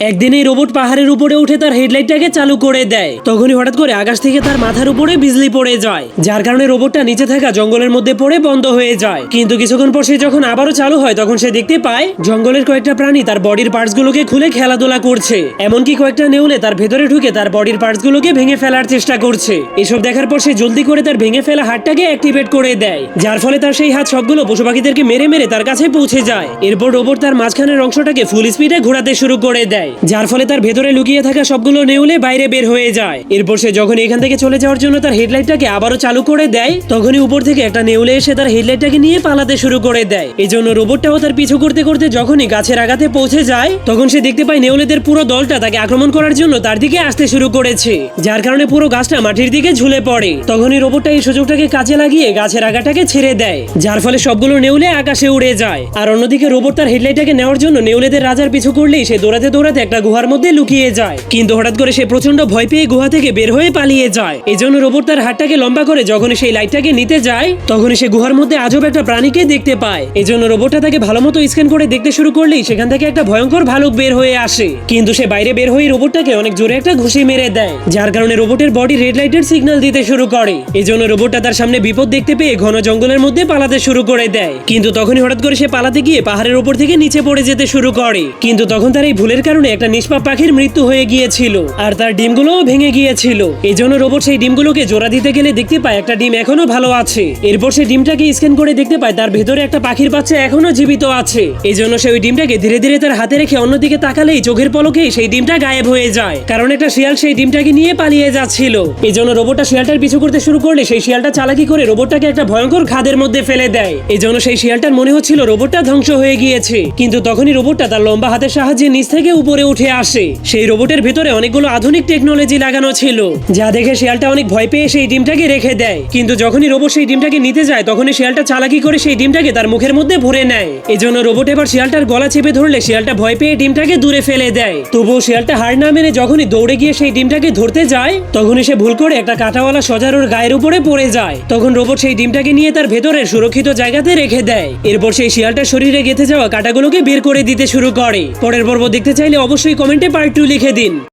একদিন এই রোবট পাহাড়ের উপরে উঠে তার হেডলাইটটাকে চালু করে দেয়। তখনই হঠাৎ করে আকাশ থেকে তার মাথার উপরে বিজলি পড়ে যায়, যার কারণে রোবটটা নিচে থাকা জঙ্গলের মধ্যে পড়ে বন্ধ হয়ে যায়। কিন্তু কিছুক্ষণ পর সে যখন আবারও চালু হয়, তখন সে দেখতে পায়, জঙ্গলের কয়েকটা প্রাণী তার বডির পার্টস গুলোকে খুলে খেলাধুলা করছে। এমনকি কয়েকটা নেউলে তার ভেতরে ঢুকে তার বডির পার্টস গুলোকে ভেঙে ফেলার চেষ্টা করছে। এসব দেখার পর সে জলদি করে তার ভেঙে ফেলা হাতটাকে অ্যাক্টিভেট করে দেয়, যার ফলে তার সেই হাত সবগুলো পশু পাখিদেরকে মেরে মেরে তার কাছে পৌঁছে যায়। এরপর রোবট তার মাঝখানের অংশটাকে ফুল স্পিডে ঘোরাতে শুরু করে দেয়। যার ফলে তার ভেতরে লুকিয়ে থাকা সবগুলো নেউলে বাইরে বের হয়ে যায়। এরপর সে যখন এখান থেকে চলে যাওয়ার জন্য তার হেডলাইটটাকে আবারও চালু করে দেয়, তখনই উপর থেকে একটা নেউলে এসে তার হেডলাইটটাকে নিয়ে পালাতে শুরু করে দেয়। এই জন্য রোবটটাও তার পিছু করতে করতে যখনই গাছের আগাতে পৌঁছে যায়, তখন সে দেখতে পায় নেউলেদের পুরো দলটা তাকে আক্রমণ করার জন্য তার দিকে আসতে শুরু করেছে। যার কারণে পুরো গাছটা মাটির দিকে ঝুলে পড়ে। তখনই রোবটটা এই সুযোগটাকে কাজে লাগিয়ে গাছের আগাটাকে ছেড়ে দেয়, যার ফলে সবগুলো নেউলে আকাশে উড়ে যায়। আর অন্যদিকে রোবট তার হেডলাইটটাকে নেওয়ার জন্য নেউলেদের রাজার পিছু করলেই সে দৌড়াতে দৌড়াতে একটা গুহার মধ্যে লুকিয়ে যায়। কিন্তু হঠাৎ করে সে প্রচণ্ড ভয় পেয়ে গুহা থেকে বের হয়ে পালিয়ে যায়। এই জন্য রোবট তার হাতটাকে লম্বা করে যখনই সেই লাইটটাকে নিতে যায়, তখনই সে গুহার মধ্যে আজব একটা প্রাণীকে দেখতে পায়। এই জন্য রোবটটা তাকে ভালো মতো স্ক্যান করে দেখতে শুরু করলেই সেখান থেকে একটা ভয়ঙ্কর ভালুক বের হয়ে আসে। কিন্তু সে বাইরে বের হয়ে রোবটটাকে অনেক জোরে একটা ঘুষি মেরে দেয়, যার কারণে রোবটের বডি রেড লাইটের সিগন্যাল দিতে শুরু করে। এই জন্য রোবটটা তার সামনে বিপদ দেখতে পেয়ে ঘন জঙ্গলের মধ্যে পালাতে শুরু করে দেয়। কিন্তু তখনই হঠাৎ করে সে পালাতে গিয়ে পাহাড়ের উপর থেকে নিচে পড়ে যেতে শুরু করে। কিন্তু তখন তার এই ভুলের কারণে একটা নিষ্পাপ পাখির মৃত্যু হয়ে গিয়েছিল, আর তার ডিমগুলোও ভেঙে গিয়েছিল। এই জন্য রোবট সেই ডিমগুলোকে জোড়া দিতে গেলে দেখতে পায় একটা ডিম এখনও ভালো আছে। এরপর সে ডিমটাকে স্ক্যান করে দেখতে পায় তার ভেতরে একটা পাখির বাচ্চা এখনও জীবিত আছে। এই জন্য সে ওই ডিমটাকে ধীরে ধীরে তার হাতে রেখে অন্যদিকে তাকালেই চোখের পলকেই সেই ডিমটা গায়েব হয়ে যায়। কারণ একটা শিয়াল সেই ডিমটাকে নিয়ে পালিয়ে যাচ্ছিল। এই জন্য রোবটটা শিয়ালটার পিছু করতে শুরু করলে সেই শিয়ালটা চালাকি করে রোবটটাকে একটা ভয়ঙ্কর খাদের মধ্যে ফেলে দেয়। এই জন্য সেই শিয়ালটার মনে হচ্ছিল রোবটটা ধ্বংস হয়ে গিয়েছে। কিন্তু তখনই রোবটটা তার লম্বা হাতের সাহায্যে নিচ থেকে উপরে উঠে আসে। সেই রোবটের ভেতরে অনেকগুলো আধুনিক টেকনোলজি লাগানো ছিল। যা দেখে শিয়ালটা অনেক ভয় পেয়ে সেই ডিমটাকে রেখে দেয়। কিন্তু যখনই রোবট সেই ডিমটাকে নিতে যায়, তখনই শিয়ালটা চালাকি করে সেই ডিমটাকে তার মুখের মধ্যে ভরে নেয়। এই জন্য রোবট এবার শিয়ালটার গলা চেপে ধরলে শিয়ালটা ভয় পেয়ে ডিমটাকে দূরে ফেলে দেয়। তবুও শিয়ালটা হার না মেনে যখনই দৌড়ে গিয়ে সেই ডিমটাকে ধরতে যায়, তখনই সে ভুল করে একটা কাঁটাওয়ালা সজারুর গায়ের উপরে পড়ে যায়। তখন রোবট সেই ডিমটাকে নিয়ে তার ভেতরের সুরক্ষিত জায়গাতে রেখে দেয়। এরপর সেই শিয়ালটার শরীরে গেঁথে যাওয়া কাঁটাগুলোকে বের করে দিতে শুরু করে। পরের পর্ব দেখতে চাইলে অবশ্যই কমেন্টে পার্ট টু লিখে দিন।